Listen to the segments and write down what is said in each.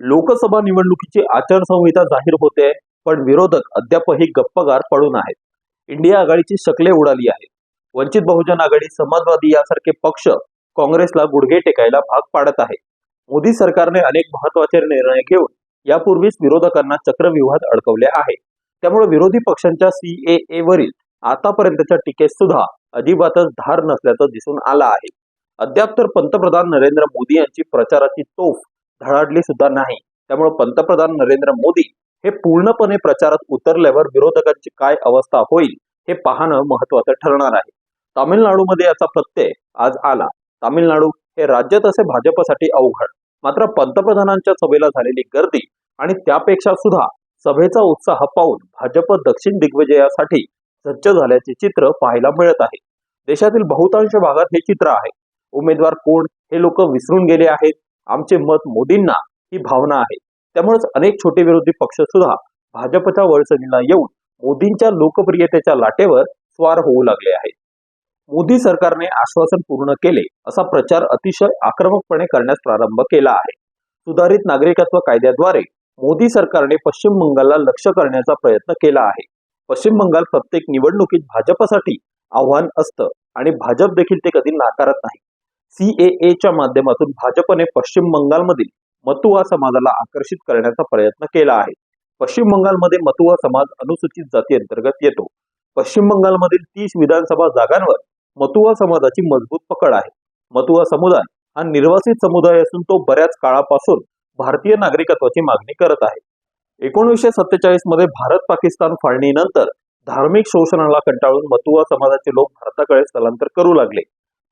लोकसभा निवडणुकीची आचारसंहिता जाहीर होते पण विरोधक अद्यापही गप्पगार पडून आहेत. इंडिया आघाडीची शकले उडाली आहेत. वंचित बहुजन आघाडी समाजवादी यासारखे पक्ष काँग्रेसला गुडघे टेकायला भाग पाडत आहे मोदी सरकारने अनेक महत्त्वाचे निर्णय घेऊन यापूर्वीच विरोधकांना चक्रव्यूहात अडकवले आहे. त्यामुळे विरोधी पक्षांच्या सीएए वरील आतापर्यंतच्या टीकेत सुद्धा अजिबातच धार नसल्याचं दिसून आलं आहे. अद्याप तर पंतप्रधान नरेंद्र मोदी यांची प्रचाराची तोफ धडाडली सुद्धा नाही. त्यामुळे पंतप्रधान नरेंद्र मोदी हे पूर्णपणे प्रचारात उतरल्यावर विरोधकांची काय अवस्था होईल हे पाहणं महत्वाचं ठरणार आहे. तामिळनाडूमध्ये याचा प्रत्यय आज आला. तामिळनाडू हे राज्य तसे भाजपसाठी अवघड. मात्र पंतप्रधानांच्या सभेला झालेली गर्दी आणि त्यापेक्षा सुद्धा सभेचा उत्साह पाहून भाजप दक्षिण दिग्विजयासाठी सज्ज झाल्याचे चित्र पाहायला मिळत आहे. देशातील बहुतांश भागात हे चित्र आहे. उमेदवार कोण हे लोक विसरून गेले आहेत? आमचे मत मोदींना ही भावना आहे. त्यामुळेच अनेक छोटे विरोधी पक्ष सुद्धा भाजपच्या वळसणीला येऊन मोदींच्या लोकप्रियतेच्या लाटेवर स्वार होऊ लागले आहेत. मोदी सरकारने आश्वासन पूर्ण केले असा प्रचार अतिशय आक्रमकपणे करण्यास प्रारंभ केला आहे. सुधारित नागरिकत्व कायद्याद्वारे मोदी सरकारने पश्चिम बंगालला लक्ष करण्याचा प्रयत्न केला आहे. पश्चिम बंगाल प्रत्येक निवडणुकीत भाजपसाठी आव्हान असतं आणि भाजप देखील ते कधी नाकारत नाही. सीएएच्या माध्यमातून भाजपने पश्चिम बंगालमधील मतुआ समाजाला आकर्षित करण्याचा प्रयत्न केला आहे. पश्चिम बंगालमध्ये मतुआ समाज अनुसूचित जाती अंतर्गत येतो. पश्चिम बंगालमधील तीस विधानसभा जागांवर मतुआ समाजाची मजबूत पकड आहे. मतुआ समुदाय हा निर्वासित समुदाय असून तो बऱ्याच काळापासून भारतीय नागरिकत्वाची मागणी करत आहे. एकोणीसशे सत्तेचाळीसमध्ये भारत पाकिस्तान फाळणीनंतर धार्मिक शोषणाला कंटाळून मतुआ समाजाचे लोक भारताकडे स्थलांतर करू लागले.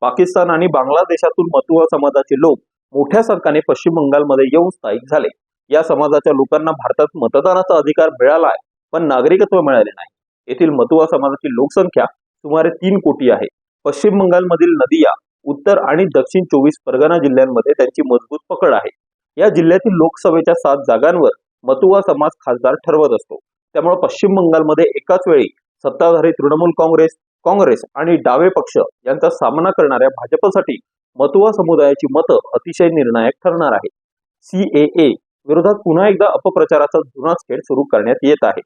पाकिस्तान आणि बांगलादेशातून मतुआ समाजाचे लोक मोठ्या संख्येने पश्चिम बंगालमध्ये येऊन स्थायिक झाले. या समाजाच्या लोकांना भारतात मतदानाचा अधिकार मिळाला आहे पण नागरिकत्व मिळाले नाही. येथील मतुआ समाजाची लोकसंख्या सुमारे तीन कोटी आहे. पश्चिम बंगालमधील नदिया उत्तर आणि दक्षिण चोवीस परगणा जिल्ह्यांमध्ये त्यांची मजबूत पकड आहे. या जिल्ह्यातील लोकसभेच्या सात जागांवर मतुआ समाज खासदार ठरवत असतो. त्यामुळे पश्चिम बंगालमध्ये एकाच वेळी सत्ताधारी तृणमूल काँग्रेस काँग्रेस आणि डावे पक्ष यांचा सामना करणाऱ्या भाजपसाठी मतुआ समुदायाची मतं अतिशय निर्णायक ठरणार आहे सीएए विरोधात पुन्हा एकदा अपप्रचाराचा जुनाच खेळ सुरू करण्यात येत आहे.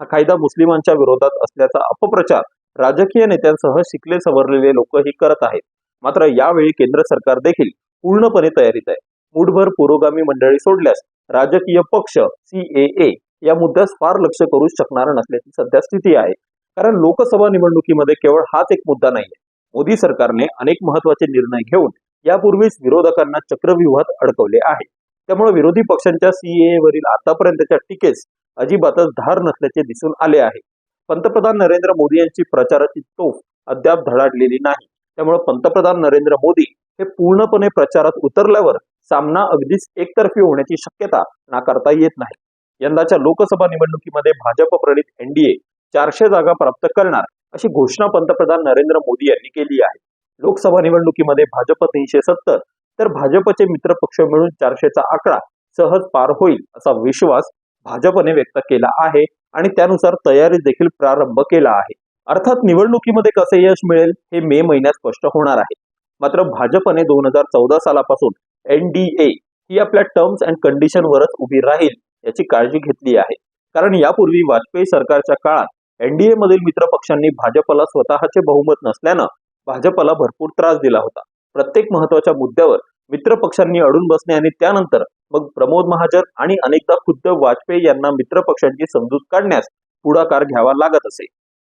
हा कायदा मुस्लिमांच्या विरोधात असल्याचा अपप्रचार राजकीय नेत्यांसह शिकले सवरलेले लोकही करत आहेत. मात्र यावेळी केंद्र सरकार देखील पूर्णपणे तयारीत आहे. मुठभर पुरोगामी मंडळी सोडल्यास राजकीय पक्ष सीएए या मुद्द्यास फार लक्ष करू शकणार नसल्याची सध्या स्थिती आहे. कारण लोकसभा निवडणुकीमध्ये केवळ हाच एक मुद्दा नाहीये. मोदी सरकारने अनेक महत्त्वाचे निर्णय घेऊन यापूर्वीच विरोधकांना चक्रव्यूहात अडकवले आहे. त्यामुळे विरोधी पक्षांच्या सीए वरील आतापर्यंतच्या टीकेस अजिबातच धार नसल्याचे दिसून आले आहे. पंतप्रधान नरेंद्र मोदी यांची प्रचाराची तोफ अद्याप धडाडलेली नाही. त्यामुळे पंतप्रधान नरेंद्र मोदी हे पूर्णपणे प्रचारात उतरल्यावर सामना अगदीच एकतर्फी होण्याची शक्यता नाकारता येत नाही. यंदाच्या लोकसभा निवडणुकीमध्ये भाजप प्रणित एनडीए चारशे जागा प्राप्त करणार अशी घोषणा पंतप्रधान नरेंद्र मोदी यांनी केली आहे. लोकसभा निवडणुकीमध्ये भाजप तीनशे सत्तर तर भाजपचे मित्रपक्ष मिळून चारशेचा आकडा सहज पार होईल असा विश्वास भाजपने व्यक्त केला आहे आणि त्यानुसार तयारी देखील प्रारंभ केला आहे. अर्थात निवडणुकीमध्ये कसे यश मिळेल हे मे महिन्यात स्पष्ट होणार आहे. मात्र भाजपने दोन हजार चौदा सालापासून एनडीए ही आपल्या टर्म्स अँड कंडिशनवरच उभी राहील याची काळजी घेतली आहे. कारण यापूर्वी वाजपेयी सरकारच्या काळात एनडीए मधील मित्र पक्षांनी भाजपला स्वतःचे बहुमत नसल्यानं भाजपला भरपूर त्रास दिला होता. प्रत्येक महत्त्वाच्या मुद्द्यावर मित्र पक्षांनी अडून बसणे आणि त्यानंतर मग प्रमोद महाजन आणि अनेकदा खुद्द वाजपेयी यांना मित्र पक्षांची समजूत काढण्यास पुढाकार घ्यावा लागत असे.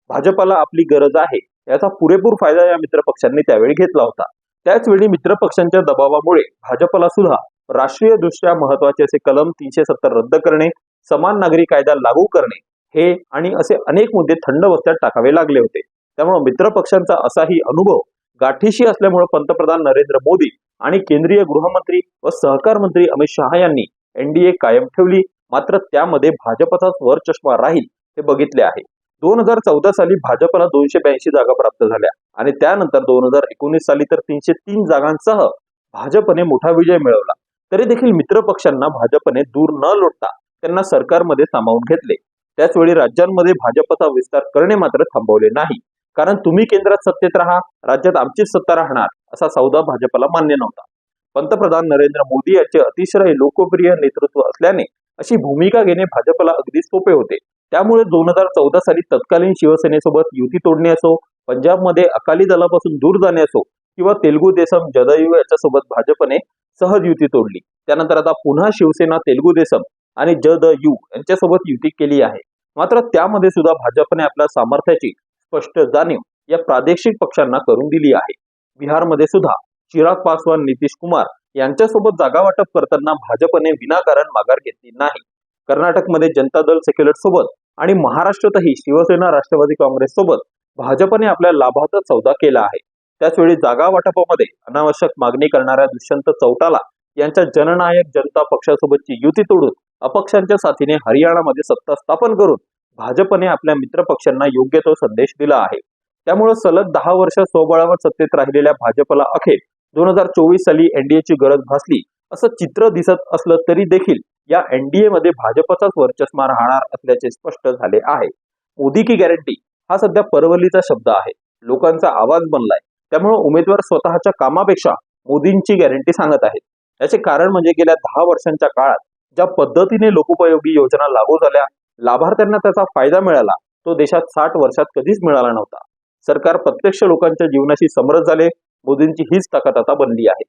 भाजपला आपली गरज आहे याचा पुरेपूर फायदा या मित्र पक्षांनी त्यावेळी घेतला होता. त्याचवेळी मित्र पक्षांच्या दबावामुळे भाजपला सुद्धा राष्ट्रीय दृष्ट्या महत्त्वाचे असे कलम तीनशे सत्तर रद्द करणे समान नागरी कायदा लागू करणे हे आणि असे अनेक मुद्दे थंड वस्त्यात टाकावे लागले होते. त्यामुळे मित्र पक्षांचा असाही अनुभव गाठीशी असल्यामुळे पंतप्रधान नरेंद्र मोदी आणि केंद्रीय गृहमंत्री व सहकार मंत्री अमित शहा यांनी एनडीए कायम ठेवली. मात्र त्यामध्ये भाजपचाच वर चष्मा राहील हे बघितले आहे. दोन हजार चौदा साली भाजपला दोनशे ब्याऐंशी जागा प्राप्त झाल्या आणि त्यानंतर दोन हजार एकोणीस साली तर तीनशे तीन जागांसह भाजपने मोठा विजय मिळवला. तरी देखील मित्र पक्षांना भाजपने दूर न लोटता त्यांना सरकारमध्ये सामावून घेतले. त्याचवेळी राज्यांमध्ये भाजपचा विस्तार करणे मात्र थांबवले नाही. कारण तुम्ही केंद्रात सत्तेत राहा राज्यात आमचीच सत्ता राहणार असा सौदा भाजपला मान्य नव्हता. पंतप्रधान नरेंद्र मोदी यांचे अतिशय लोकप्रिय नेतृत्व असल्याने अशी भूमिका घेणे भाजपला अगदी सोपे होते. त्यामुळे दोन हजार चौदा साली तत्कालीन शिवसेनेसोबत युती तोडणे असो पंजाबमध्ये अकाली दलापासून दूर जाणे असो किंवा तेलगू देसम जदयू याच्यासोबत भाजपने सहज युती तोडली. त्यानंतर आता पुन्हा शिवसेना तेलुगू देसम आणि ज द यू यांच्यासोबत युती केली आहे. मात्र त्यामध्ये सुद्धा भाजपने आपल्या सामर्थ्याची स्पष्ट जाणीव या प्रादेशिक पक्षांना करून दिली आहे. बिहारमध्ये सुद्धा चिराग पासवान नितीश कुमार यांच्यासोबत जागा वाटप करताना भाजपने विनाकारण माघार घेतली नाही. कर्नाटकमध्ये जनता दल सेक्युलर सोबत आणि महाराष्ट्रातही शिवसेना राष्ट्रवादी काँग्रेस सोबत भाजपने आपल्या लाभाचा सौदा केला आहे. त्याचवेळी जागा वाटपामध्ये अनावश्यक मागणी करणाऱ्या दुष्यंत चौटाला यांच्या जननायक जनता पक्षासोबतची युती तोडून अपक्षांच्या साथीने हरियाणामध्ये सत्ता स्थापन करून भाजपने आपल्या मित्रपक्षांना योग्य तो संदेश दिला आहे. त्यामुळे सलग दहा वर्ष स्वबळावर सत्तेत राहिलेल्या भाजपला अखेर दोन हजार चोवीस साली एनडीएची गरज भासली असं चित्र दिसत असलं तरी देखील या एनडीए मध्ये भाजपचाच वर्चस्मा राहणार असल्याचे स्पष्ट झाले आहे. मोदी की गॅरंटी हा सध्या परवलीचा शब्द आहे. लोकांचा आवाज बनलाय. त्यामुळे उमेदवार स्वतःच्या कामापेक्षा मोदींची गॅरंटी सांगत आहेत. याचे कारण म्हणजे गेल्या दहा वर्षांच्या काळात ज्या पद्धतीने लोकोपयोगी योजना लागू झाल्या लाभार्थ्यांना त्याचा फायदा मिळाला तो देशात साठ वर्षात कधीच मिळाला नव्हता. सरकार प्रत्यक्ष लोकांच्या जीवनाशी समरस झाले मोदींची हीच ताकद आता बनली आहे.